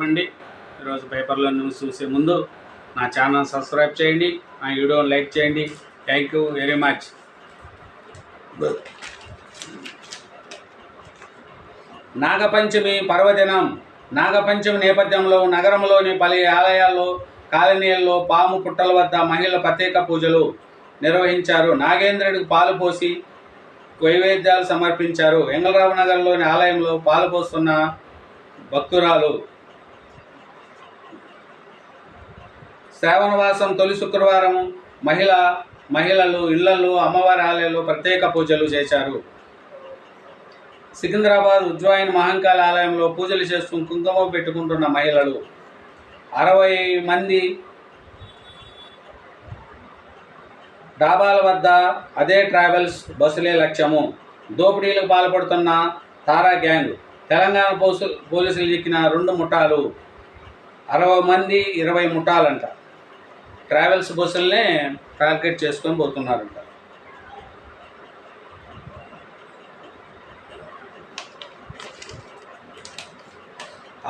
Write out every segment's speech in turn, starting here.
అండి ఈరోజు పేపర్లో న్యూస్ చూసే ముందు నా ఛానల్ సబ్స్క్రైబ్ చేయండి. నా వీడియోని లైక్ చేయండి. Thank you very much Nagapanchami పర్వదినం. నాగపంచమి నేపథ్యంలో నగరంలోని పలు ఆలయాల్లో కాలనీల్లో పాము పుట్టల వద్ద మహిళల ప్రత్యేక పూజలు నిర్వహించారు. నాగేంద్రుడికి పాలు పోసి వైవేద్యాలు సమర్పించారు. వెంగళరావు నగర్లోని ఆలయంలో పాలు పోస్తున్న భక్తురాలు శ్రావణవాసం తొలి శుక్రవారం మహిళ మహిళలు ఇళ్ళలో అమ్మవారి ఆలయంలో ప్రత్యేక పూజలు చేశారు. సికింద్రాబాద్ ఉజ్వాయిన్ మహంకాళ ఆలయంలో పూజలు చేస్తూ కుంకుమ పెట్టుకుంటున్న మహిళలు. అరవై మంది డాబాల వద్ద అదే ట్రావెల్స్ బస్సులే లక్ష్యము. దోపిడీలకు పాల్పడుతున్న తారా గ్యాంగ్ తెలంగాణ పోసు పోలీసులు చిక్కిన రెండు ముఠాలు. అరవై మంది ఇరవై ముఠాలంట. ట్రావెల్స్ బస్సులనే టార్గెట్ చేసుకొని పోతున్నారంట.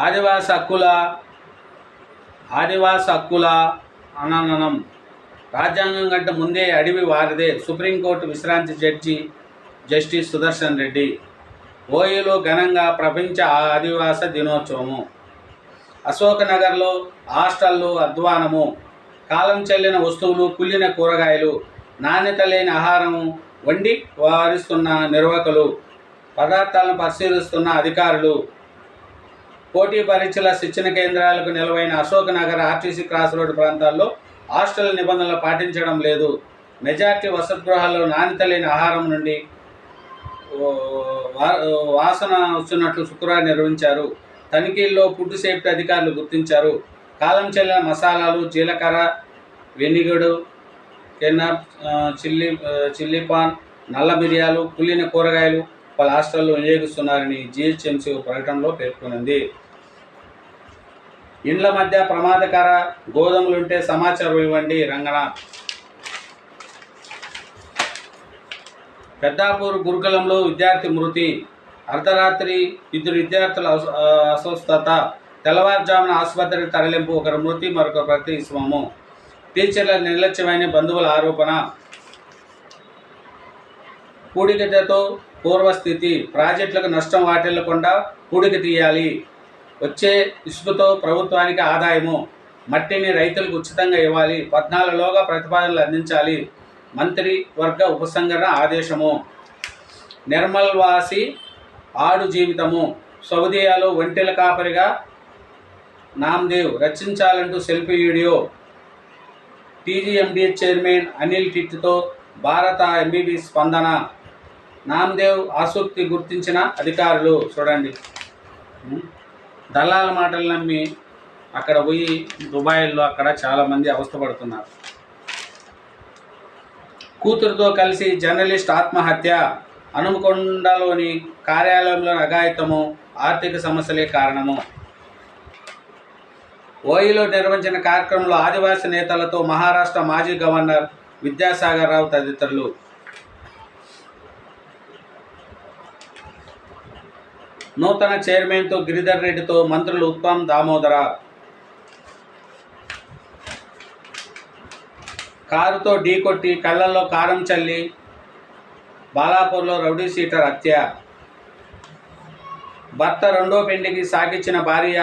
ఆదివాస హక్కుల ఆదివాస హక్కుల అననం రాజ్యాంగం కంటే ముందే అడవి వారిదే. సుప్రీంకోర్టు విశ్రాంతి జడ్జి జస్టిస్ సుదర్శన్ రెడ్డి. ఓయూలో ఘనంగా ప్రపంచ ఆదివాస దినోత్సవము. అశోకనగర్లో హాస్టళ్ళు అధ్వానము. కాలం చెల్లిన వస్తువులు కుళ్ళిన కూరగాయలు నాణ్యత లేని ఆహారం వండి వారిస్తున్న నిర్వాహకులు పదార్థాలను పరిశీలిస్తున్న అధికారులు పోటీ పరీక్షల శిక్షణ కేంద్రాలకు నిలవైన Ashok Nagar RTC cross road ప్రాంతాల్లో హాస్టల్ నిబంధనలు పాటించడం లేదు. మెజార్టీ వసతిగృహాల్లో నాణ్యత లేని ఆహారం నుండి వా- వాసన వస్తున్నట్లు శుక్రవారం నిర్వహించారు. తనిఖీల్లో ఫుడ్ సేఫ్టీ అధికారులు గుర్తించారు. కాలం చెల్లిన మసాలాలు జీలకర్ర వెనిగడు కెనాప్ చిల్లీ చిల్లీపాన్ చిల్లీ పాన్ నల్ల మిరియాలు కుళ్ళిన కూరగాయలు పలు హాస్టల్లో వినియోగిస్తున్నారని జిహెచ్ఎంసీ ప్రకటనలో పేర్కొంది ఇండ్ల మధ్య ప్రమాదకర గోధుమలుంటే సమాచారం ఇవ్వండి రంగనాథ్. పెద్దాపూర్ గురుకులంలో విద్యార్థి మృతి. అర్ధరాత్రి ఇద్దరు విద్యార్థుల అస్వస్థత. తెల్లవారుజామున ఆసుపత్రికి తరలింపు ఒకరు మృతి మరొక ప్రతి స్వము. టీచర్ల నిర్లక్ష్యమైన బంధువుల ఆరోపణ. పూడికతో పూర్వస్థితి ప్రాజెక్టులకు నష్టం వాటిల్లకుండా పూడిక తీయాలి. వచ్చే ఇసుకతో ప్రభుత్వానికి ఆదాయము. మట్టిని రైతులకు ఉచితంగా ఇవ్వాలి. పద్నాలుగులోగా ప్రతిపాదనలు అందించాలి. మంత్రి వర్గ ఉపసంహరణ ఆదేశము. నిర్మల్ వాసి ఆడు జీవితము. సౌదీయాలో ఒంటెల కాపరిగా Namdev రచించాలంటూ selfie video. TGMD chairman Anil టిట్తో భారత ఎంబీబీ స్పందన. నామ్దేవ్ ఆసక్తి గుర్తించిన అధికారులు చూడండి. దళాల మాటలు నమ్మి అక్కడ పోయి దుబాయ్లో అక్కడ చాలామంది అవస్థపడుతున్నారు. కూతురుతో కలిసి జర్నలిస్ట్ ఆత్మహత్య. హనుమకొండలోని కార్యాలయంలో అఘాయితము ఆర్థిక సమస్యలే కారణము. ఓయిలో నిర్వహించిన కార్యక్రమంలో ఆదివాసీ నేతలతో మహారాష్ట్ర మాజీ గవర్నర్ విద్యాసాగర్ రావు తదితరులు. నూతన చైర్మన్తో గిరిధర్ రెడ్డితో మంత్రులు ఉత్తమ్ దామోదర. కారుతో ఢీకొట్టి కళ్ళల్లో కారం చల్లి బాలాపూర్లో రౌడీ సీటర్ హత్య. భర్త రెండో పెండికి సాగించిన భార్య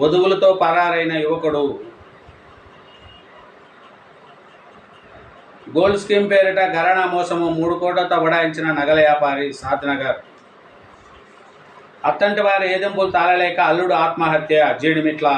వధువులతో పరారైన యువకుడు. గోల్డ్ స్కీమ్ పేరిట గరణా మోసము మూడు కోట్లతో బడాయించిన నగల వ్యాపారి సాత్నగర్ అత్తంటి వారి ఏదెంపులు తాళలేక అల్లుడు ఆత్మహత్య జీడిమిట్ల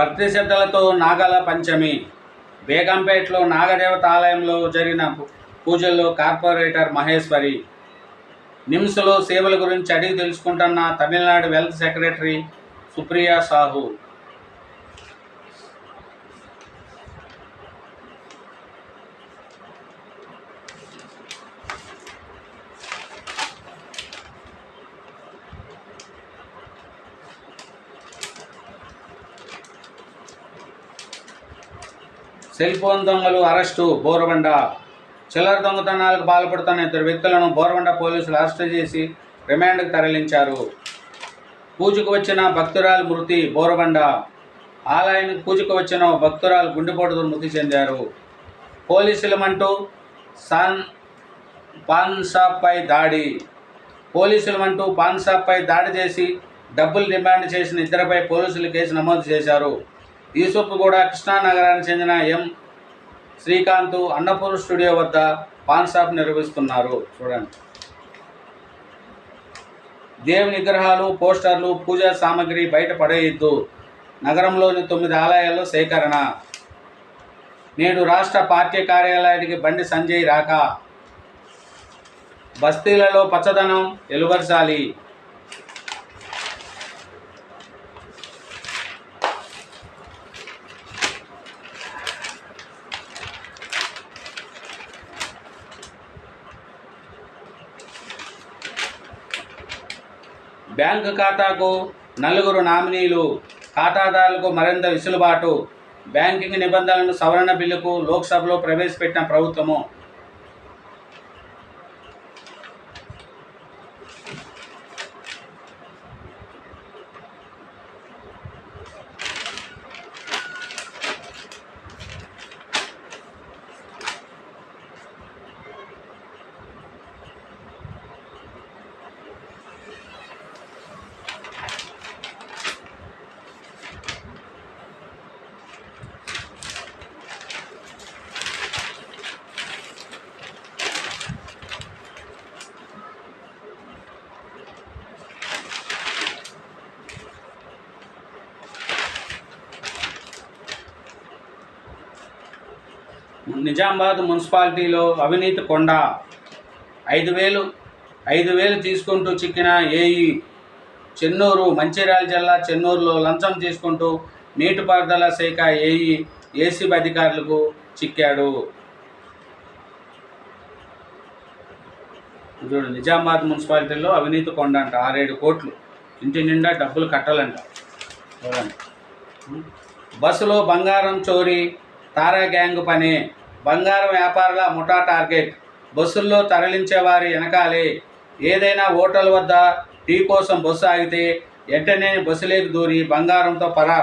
భక్తి శ్రద్ధలతో నాగల పంచమి. బేగంపేటలో నాగదేవత ఆలయంలో జరిగిన పూజల్లో కార్పొరేటర్ మహేశ్వరి. నిమ్స్లో సేవల గురించి అడిగి తెలుసుకుంటున్న Tamil Nadu health secretary Supriya Sahu. Cell phone దొంగలు అరెస్టు బోరబండ. చిల్లర దొంగతనాలకు పాల్పడుతున్న ఇద్దరు వ్యక్తులను బోరబండ పోలీసులు అరెస్టు చేసి రిమాండ్కు తరలించారు. పూజకు వచ్చిన భక్తురాలు మృతి బోరబండ. ఆలయానికి పూజకు వచ్చిన భక్తురాలు గుండెపోటుతో మృతి చెందారు. పోలీసులమంటూ సాన్ పాన్ షాప్పై దాడి. పోలీసులమంటూ పాన్ షాప్పై దాడి చేసి డబ్బులు డిమాండ్ చేసిన ఇద్దరిపై పోలీసులు కేసు నమోదు చేశారు. యూసుఫ్ కూడా కృష్ణానగరానికి చెందిన ఎం. శ్రీకాంత్ అన్నపూర్ స్టూడియో వద్ద పాన్ షాప్ నిర్వహిస్తున్నారు. చూడండి. దేవుని విగ్రహాలు పోస్టర్లు పూజా సామాగ్రి బయట పడేయద్దు. నగరంలోని తొమ్మిది ఆలయాల్లో సేకరణ. నేడు రాష్ట్ర పార్టీ కార్యాలయానికి బండి సంజయ్ రాక. బస్తీలలో పచ్చదనం ఎలువరచాలి బ్యాంకు ఖాతాకు నలుగురు నామినీలు ఖాతాదారులకు మరింత వెసులుబాటు బ్యాంకింగ్ నిబంధనలను సవరణ బిల్లుకు లోక్సభలో ప్రవేశపెట్టిన ప్రభుత్వము. నిజామాబాద్ మున్సిపాలిటీలో అవినీతి కొండ ఐదు వేలు ఐదు వేలు తీసుకుంటూ చిక్కిన ఏఈ చెన్నూరు మంచిర్యాల జిల్లా చెన్నూరులో లంచం తీసుకుంటూ నీటిపారుదల శాఖ ఏఈ ఏసీబీ అధికారులకు చిక్కాడు. చూడు నిజామాబాద్ మున్సిపాలిటీలో అవినీతి కొండ అంట ఆరేడు కోట్లు. ఇంటి నిండా డబ్బులు కట్టాలంట. చూడండి. బస్సులో బంగారం చోరీ తారా గ్యాంగ్ పని. బంగారం వ్యాపారుల ముఠా టార్గెట్. బస్సుల్లో తరలించేవారి వెనకాలే. ఏదైనా హోటల్ వద్ద టీ కోసం బస్సు ఆగితే వెంటనే బస్సులోకి దూరి బంగారంతో పరా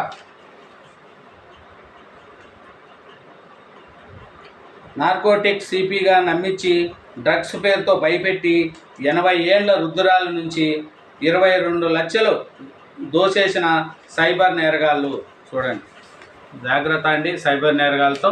నార్కోటిక్ సిపిగా నమ్మించి డ్రగ్స్ పేరుతో భయపెట్టి ఎనభై ఏళ్ళ రుద్దురాల నుంచి ఇరవై రెండు లక్షలు దోచేసిన సైబర్ నేరగాళ్ళు చూడండి. జాగ్రత్త అండి సైబర్ నేరగాళ్ళతో